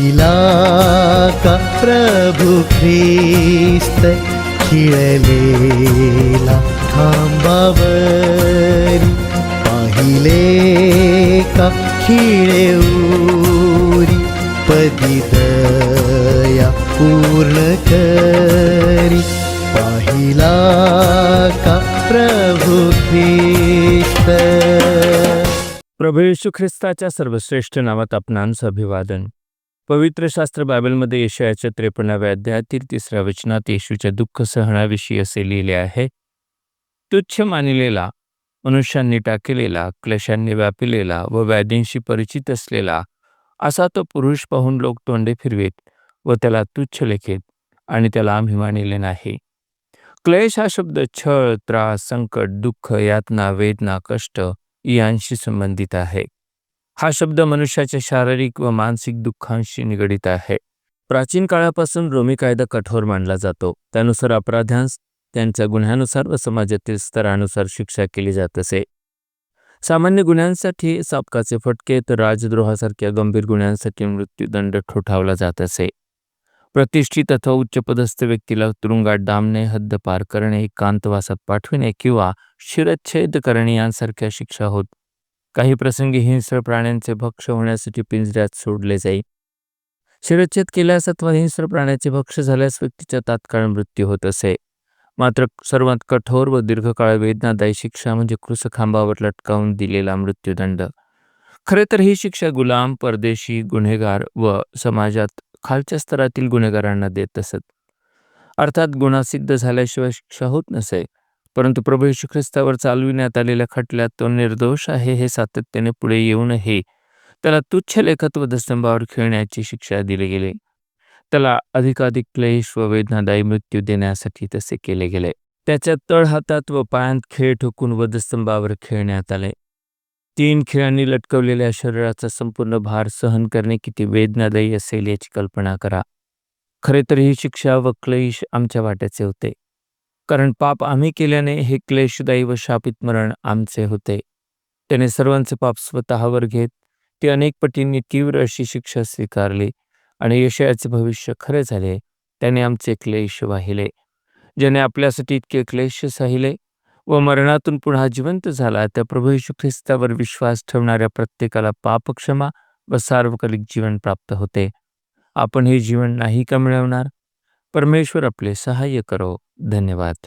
पाहिला का प्रभु ख्रिस्त खिळलेला थांबावर पाहिले का खिळेऊरी पदी दया पूर्ण करी. पाहिला का प्रभु ख्रिस्त? प्रभू येशू ख्रिस्ताच्या सर्वश्रेष्ठ नावात आपणांचं अभिवादन. पवित्र शास्त्र बायबलमध्ये येशयाच्या त्रेपन्नाव्या अध्यायातील तिसऱ्या वचनात येशूच्या दुःख सहनाविषयी असे लिहिले आहे तुच्छ मानिलेला मनुष्यांनी टाकलेला क्लेशांनी व्यापिलेला व व्याधींशी परिचित असलेला असा तो पुरुष पाहून लोक तोंडे फिरवेत व त्याला तुच्छ लेखेत आणि त्याला आम्ही मानिले नाही. क्लेश हा शब्द छळ त्रास संकट दुःख यातना वेदना कष्ट यांशी संबंधित आहे. हा शब्द मनुष्याच्या शारीरिक व मानसिक दुःखांशी निगडित आहे. प्राचीन काळापासून रोमी कायदा कठोर मानला जातो. त्यानुसार अपराध्यांस त्यांच्या गुन्ह्यानुसार व समाजातील स्तरानुसार शिक्षा केली जात असे. सामान्य गुन्ह्यांसाठी सापकाचे फटके तर राजद्रोहासारख्या गंभीर गुन्ह्यांसाठी मृत्यूदंड ठोठावला जात असे. प्रतिष्ठित अथवा उच्चपदस्थ व्यक्तीला तुरुंगात डांबणे हद्द पार करणे एकांतवासात पाठविणे किंवा शिरच्छेद करणे यांसारख्या शिक्षा होत काही प्रसंगी हिंस्र प्राण्यांचे भक्ष होण्यासाठी पिंजऱ्यात सोडले जाई. शिरच्छेद केल्यास अथवा हिंस्र प्राण्याचे भक्ष झाल्यास व्यक्तीचा तात्काळ मृत्यू होत असे. मात्र सर्वात कठोर व दीर्घकाळ वेदनादायी शिक्षा म्हणजे क्रूसखांबावर लटकावून दिलेला मृत्यूदंड. खरे तर ही शिक्षा गुलाम परदेशी गुन्हेगार व समाजात खालच्या स्तरातील गुन्हेगारांना देत असत. अर्थात गुन्हा सिद्ध झाल्याशिवाय शिक्षा होत नसे. परंतु प्रभू येशू ख्रिस्तावर चालविण्यात आलेल्या खटल्यात तो निर्दोष आहे हे सातत्याने पुढे येऊनही त्याला तुच्छ लेखत्व दस्तंभावर खेळण्याची शिक्षा दिली गेली. त्याला अधिकाधिक क्लेश व वेदनादायी मृत्यू देण्यासाठी तसे केले गेले. त्याच्या तळहातात व पायांत खेळ ठोकून वधस्तंभावर खेळण्यात आले. तीन खेळांनी लटकवलेल्या शरीराचा संपूर्ण भार सहन करणे किती वेदनादायी असेल याची कल्पना करा. खरे तर ही शिक्षा व क्लेश आमच्या वाट्याचे होते. कारण पाप आम्ही केल्याने हे क्लेशदायी व शापित मरण आमचे होते. त्याने सर्वांचे पाप स्वतःवर घेत ती अनेक पटींनी तीव्र अशी शिक्षा स्वीकारली आणि यशयाचे भविष्य खरे झाले. त्याने आमचे क्लेश वाहिले ज्याने आपल्यासाठी इतके क्लेश साहिले व मरणातून पुन्हा जिवंत झाला. त्या प्रभू यशू ख्रिस्तावर विश्वास ठेवणाऱ्या प्रत्येकाला पापक्षमा व सार्वकालिक जीवन प्राप्त होते. आपण हे जीवन नाही का मिळवणार? परमेश्वर आपले सहाय्य करो. धन्यवाद